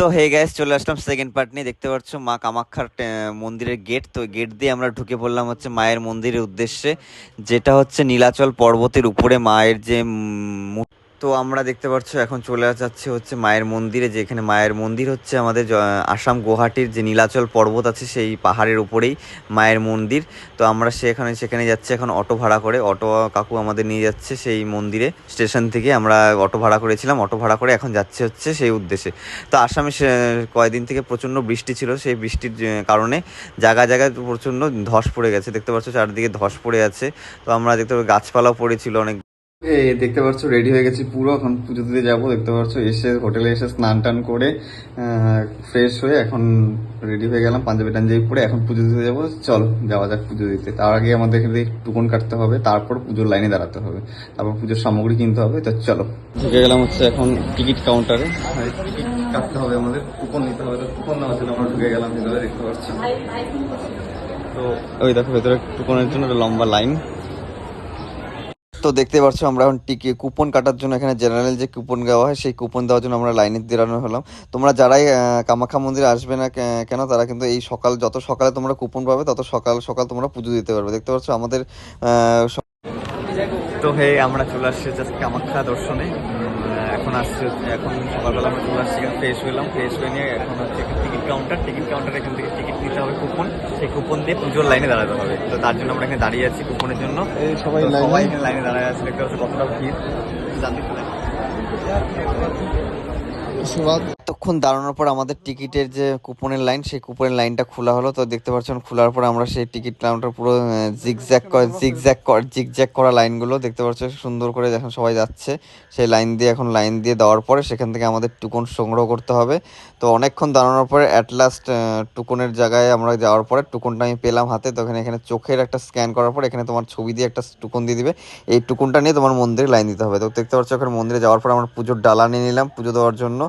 তো হে গ্যাস চলে আসলাম second part নিয়ে। দেখতে পাচ্ছ মা কামাখ্যার টে- মন্দিরের গেট তো গেট দিয়ে আমরা ঢুকে পড়লাম হচ্ছে মায়ের মন্দিরের উদ্দেশ্যে, যেটা হচ্ছে নীলাচল পর্বতের উপরে মায়ের যে তো আমরা দেখতে পাচ্ছ, এখন চলে যাচ্ছে হচ্ছে মায়ের মন্দিরে, যেখানে মায়ের মন্দির হচ্ছে আমাদের আসাম গুয়াহাটির যে নীলাচল পর্বত আছে, সেই পাহাড়ের উপরেই মায়ের মন্দির। তো আমরা সেখানে সেখানে যাচ্ছি এখন অটো ভাড়া করে। অটো কাকু আমাদের নিয়ে যাচ্ছে সেই মন্দিরে। স্টেশন থেকে আমরা অটো ভাড়া করেছিলাম। অটো ভাড়া করে এখন যাচ্ছে হচ্ছে সেই উদ্দেশ্যে। তো আসামে কয়েকদিন থেকে প্রচণ্ড বৃষ্টি ছিল। সেই বৃষ্টির কারণে জায়গায় জায়গায় প্রচণ্ড ধস পড়ে গেছে। দেখতে পাচ্ছ, চারিদিকে ধস পড়ে আছে। তো আমরা দেখতে পাচ্ছি, গাছপালাও পড়েছিল অনেক। এই দেখতে পাচ্ছ রেডি হয়ে গেছি পুরো। এখন পুজো দিতে যাব। দেখতে পাচ্ছ, এসে হোটেলে এসে স্নান টান করে ফ্রেশ হয়ে এখন রেডি হয়ে গেলাম পাঞ্জাবি টাঞ্জাবি পরে। এখন পুজো দিতে যাব। চল, যাওয়া যাক পুজো দিতে। তার আগে আমাদের এখানে টুকন কাটতে হবে। তারপর পুজোর লাইনে দাঁড়াতে হবে। তারপর পুজোর সামগ্রী কিনতে হবে। তো চলো। ঢুকে গেলাম হচ্ছে এখন টিকিট কাউন্টারে টিকিট কাটতে হবে আমাদের। কুপন নিতে হবে। তো কুপন নেওয়ার জন্য আমরা ঢুকে গেলাম। ভেতরে দেখতে পাচ্ছি। তো, ওই দেখো, ভেতরে কুপনের জন্য একটা লম্বা লাইন তো দেখতে পাচ্ছ আমরা এখন টিকি কুপন কাটার জন্য এখানে জেনারেল যে কুপন দেওয়া হয়, সেই কুপন দেওয়ার জন্য আমরা লাইনে দাঁড়ানো হলাম। তোমরা যারাই কামাখ্যা মন্দিরে আসবে না কেন, তারা কিন্তু এই সকাল, যত সকালে তোমরা কুপন পাবে, তত সকাল সকাল তোমরা পুজো দিতে পারবে। দেখতে পাচ্ছ আমাদের তো হে, আমরা চলে আসছি কামাখ্যা দর্শনে। এখন আসছে এখন সকালবেলা আমরা চলে আসছি এখানে ফ্রেশ হলাম ফ্রেশ হয়ে নিয়ে এখন হচ্ছে টিকিট কাউন্টার টিকিট কাউন্টার এখান থেকে টিকিট নিতে হবে কুপন সেই কুপন দিয়ে পুজোর লাইনে দাঁড়াতে হবে। তো তার জন্য আমরা এখানে দাঁড়িয়ে আছি কুপনের জন্য। সবাই লাইনে- সবাই এখানে লাইনে দাঁড়ায় আছে দেখতে পাচ্ছি কতটা ভিড়। জানতে পারলাম। এতক্ষণ দাঁড়ানোর পর আমাদের টিকিটের যে কুপনের লাইন, সেই কুপনের লাইনটা খোলা হলো। তো দেখতে পাচ্ছেন, খোলার পর আমরা সেই টিকিট কাউন্টার পুরো জিগজ্যাক জিগজ্যাক জিগজ্যাক করা লাইনগুলো দেখতে পাচ্ছ সুন্দর করে যখন সবাই যাচ্ছে। সেই লাইন দিয়ে, এখন লাইন দিয়ে দেওয়ার পরে সেখান থেকে আমাদের টুকন সংগ্রহ করতে হবে। তো অনেকক্ষণ দাঁড়ানোর পরে অ্যাট লাস্ট টুকনের জায়গায় আমরা যাওয়ার পরে টুকনটা আমি পেলাম হাতে। তো এখানে এখানে চোখের একটা স্ক্যান করার পর এখানে তোমার ছবি দিয়ে একটা টুকন দিয়ে দিবে। এই টুকুনটা নিয়ে তোমার মন্দিরে লাইন দিতে হবে। তো দেখতে পাচ্ছ ওখানে মন্দিরে যাওয়ার পর আমরা পুজোর ডালা নিয়ে নিলাম পুজো দেওয়ার জন্য।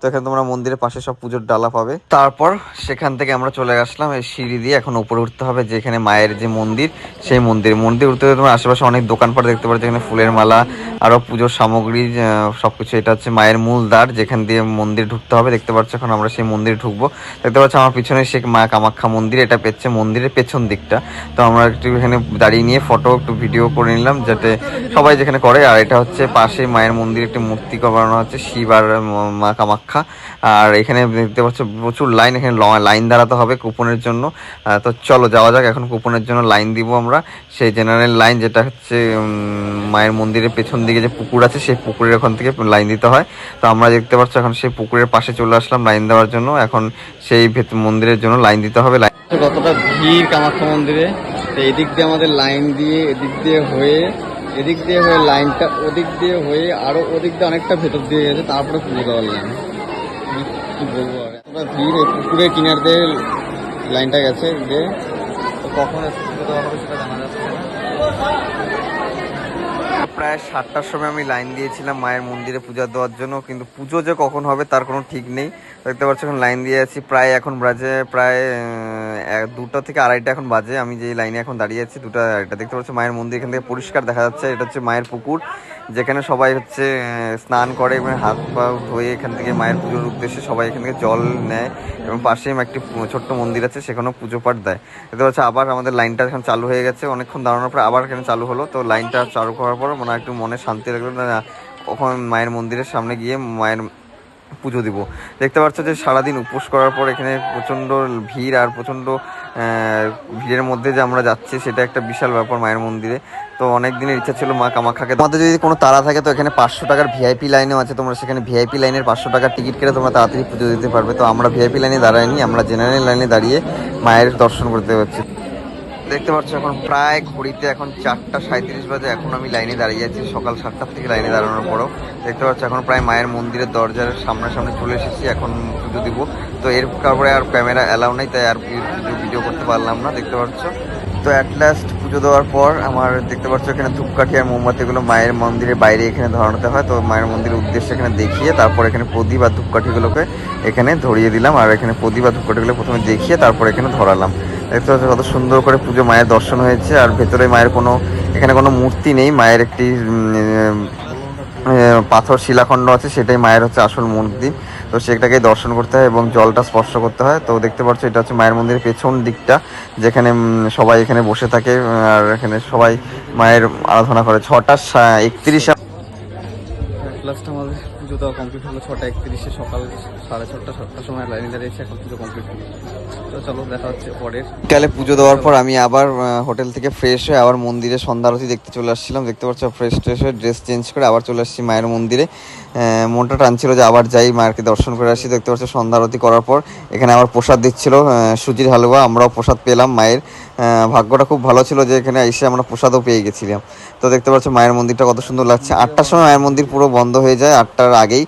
তো এখানে তোমরা মন্দিরের পাশে সব পুজোর ডালা পাবে। তারপর সেখান থেকে আমরা চলে আসলাম এই সিঁড়ি দিয়ে এখন উপরে উঠতে হবে, যেখানে মায়ের যে মন্দির, সেই মন্দির। মন্দির উঠতে তোমরা আশেপাশে অনেক দোকানপাট দেখতে পাচ্ছ যেখানে ফুলের মালা, আরও পুজোর সামগ্রী সবকিছু। এটা হচ্ছে মায়ের মূল দ্বার, যেখান দিয়ে মন্দির ঢুকতে হবে। দেখতে পাচ্ছ এখন আমরা সেই মন্দিরে ঢুকবো। দেখতে পাচ্ছ আমার পিছনে সে মা কামাখ্যা মন্দির, এটা পেচ্ছে মন্দিরের পেছন দিকটা। তো আমরা একটু এখানে দাঁড়িয়ে নিয়ে ফটো একটু ভিডিও করে নিলাম, যাতে সবাই যেখানে করে। আর এটা হচ্ছে পাশে মায়ের মন্দির, একটি মূর্তি বানানো হচ্ছে, শিব আর মা মা কামাখ্যা আর এখানে দেখতে পাচ্ছ প্রচুর লাইন, এখানে লাইন দাঁড়াতে হবে কুপনের জন্য। তো চলো, যাওয়া যাক, এখন কুপনের জন্য লাইন দিব আমরা। সেই জেনারেল লাইন যেটা হচ্ছে মায়ের মন্দিরের পেছন দিকে যে পুকুর আছে, সেই পুকুরের ওখান থেকে লাইন দিতে হয়। তো আমরা দেখতে পাচ্ছ এখন সেই পুকুরের পাশে চলে আসলাম লাইন দেওয়ার জন্য। এখন সেই মন্দিরের জন্য লাইন দিতে হবে। লাইন কতটা ভিড় কামাখ্যা মন্দিরে। তো এদিক দিয়ে আমাদের লাইন দিয়ে, এদিক দিয়ে হয়ে, এদিক দিয়ে হয়ে লাইনটা ওদিক দিয়ে হয়ে আরও ওদিক দিয়ে অনেকটা ভেতর দিয়ে গেছে, তারপরে পুজো দেওয়ার লাইন। কি বলব আর? ভিড় পুকুরের কিনার দিয়ে লাইনটা গেছে যে কখন প্রায় সাতটার সময় আমি লাইন দিয়েছিলাম মায়ের মন্দিরে পূজা দেওয়ার জন্য, কিন্তু পুজো যে কখন হবে তার কোনো ঠিক নেই। দেখতে পাচ্ছি এখন লাইন দিয়ে আছি, প্রায় এখন ব্রাজে প্রায় দুটো থেকে আড়াইটা এখন বাজে। আমি যে লাইনে এখন দাঁড়িয়ে আছি, দুটো, আড়াইটা দেখতে পাচ্ছি, মায়ের মন্দির এখান থেকে পরিষ্কার দেখা যাচ্ছে। এটা হচ্ছে মায়ের পুকুর, যেখানে সবাই হচ্ছে স্নান করে এবং হাত পা ধুয়ে এখান থেকে মায়ের পুজোর উদ্দেশ্যে সবাই এখান থেকে জল নেয় এবং পাশেই একটি ছোট্ট মন্দির আছে, সেখানেও পুজো পাঠ দেয়। দেখতে পাচ্ছ, আবার আমাদের লাইনটা এখন চালু হয়ে গেছে। অনেকক্ষণ দাঁড়ানোর পর আবার এখানে চালু হলো। তো লাইনটা চালু করার পর মনে একটু মনে শান্তি লাগল না, কখন মায়ের মন্দিরের সামনে গিয়ে মায়ের পুজো দিব। দেখতে পাচ্ছ যে সারাদিন উপোস করার পর এখানে প্রচণ্ড ভিড় আর প্রচণ্ড ভিড়ের মধ্যে যে আমরা যাচ্ছি সেটা একটা বিশাল ব্যাপার মায়ের মন্দিরে। তো অনেক দিনের ইচ্ছা ছিল মা কামাখ্যাকে তোমাদের যদি কোনো তারা থাকে তো এখানে পাঁচশো টাকার ভিআইপি লাইনেও আছে। তোমরা সেখানে ভিআইপি লাইনের পাঁচশো টাকার টিকিট কেটে তোমরা তাড়াতাড়ি পুজো দিতে পারবে। তো আমরা ভিআইপি লাইনে দাঁড়াইনি আমরা জেনারেল লাইনে দাঁড়িয়ে মায়ের দর্শন করতে পারছি দেখতে পাচ্ছ, এখন প্রায় ঘড়িতে এখন চারটা সাঁত্রিশ বাজে, এখন আমি লাইনে দাঁড়িয়ে আছি, সকাল সাতটার থেকে লাইনে দাঁড়ানোর পরও। দেখতে পাচ্ছ, এখন প্রায় মায়ের মন্দিরের দরজার সামনাসামনি চলে এসেছি, এখন পুজো দিব। তো এর তারপরে আর ক্যামেরা অ্যালাউ নেই, তাই আর পুজো ভিডিও করতে পারলাম না, দেখতে পাচ্ছ। তো অ্যাট লাস্ট পুজো দেওয়ার পর আমার দেখতে পাচ্ছ, এখানে ধূপকাঠি আর মোমবাতিগুলো মায়ের মন্দিরের বাইরে এখানে ধরানোতে হয়। তো মায়ের মন্দিরের উদ্দেশ্যে এখানে দেখিয়ে তারপর এখানে প্রদীপ আর ধূপকাঠিগুলোকে এখানে ধরিয়ে দিলাম। আর এখানে প্রদীপ আর ধূপকাঠিগুলো প্রথমে দেখিয়ে তারপর এখানে ধরালাম। দেখতে পাচ্ছ কত সুন্দর করে পুজো মায়ের দর্শন হয়েছে, আর ভেতরে মায়ের কোনো, এখানে কোনো মূর্তি নেই, মায়ের একটি পাথর শিলাখণ্ড আছে, সেটাই মায়ের হচ্ছে আসল মূর্তি। তো সেটাকেই দর্শন করতে হয় এবং জলটা স্পর্শ করতে হয়। তো দেখতে পাচ্ছ, এটা হচ্ছে মায়ের মন্দিরের পেছন দিকটা, যেখানে সবাই এখানে বসে থাকে, আর এখানে সবাই মায়ের আরাধনা করে। ছটা একত্রিশ আমাদের। পুজো দেওয়া কমপ্লিট হলো ছটা একত্রিশে সকাল সাড়ে ছটা, সাতটার সময় লাইনে দাঁড়িয়েছে এখন পুজো কমপ্লিট হলো। তো চলো, দেখা হচ্ছে পরের। পুজো দেওয়ার পর আমি আবার হোটেল থেকে ফ্রেশ হয়ে আবার মন্দিরে সন্ধ্যা আরতি দেখতে চলে আসছিলাম। দেখতে পাচ্ছ ফ্রেশ ট্রেশ হয়ে ড্রেস চেঞ্জ করে আবার চলে আসছি মায়ের মন্দিরে। মনটা টানছিল যে আবার যাই, মায়েরকে দর্শন করে আসি। দেখতে পাচ্ছ, সন্ধ্যা আরতি করার পর এখানে আবার প্রসাদ দিচ্ছিল সুজির হালুয়া, আমরাও প্রসাদ পেলাম মায়ের। ভাগ্যটা খুব ভালো ছিল যে এখানে এসে আমরা প্রসাদও পেয়ে গেছিলাম। তো দেখতে পাচ্ছ মায়ের মন্দিরটা কত সুন্দর লাগছে। আটটার সময় মায়ের মন্দির পুরো বন্ধ হয়ে যায়, আটটার আগেই।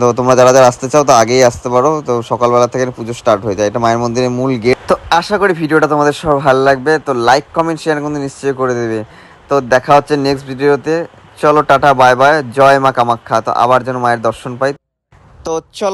তো তোমরা যারা যারা আসতে চাও তো আগেই আসতে পারো। তো সকালবেলা থেকে পুজো স্টার্ট হয়ে যায়। এটা মায়ের মন্দিরের মূল গেট তো আশা করি ভিডিওটা তোমাদের সব ভালো লাগবে। তো লাইক কমেন্ট শেয়ার কিন্তু নিশ্চয়ই করে দেবে। তো দেখা হচ্ছে নেক্সট ভিডিওতে চলো টাটা বাই বাই জয় মা কামাখ্যা। তো আবার যেন মায়ের দর্শন পাই। তো চলো।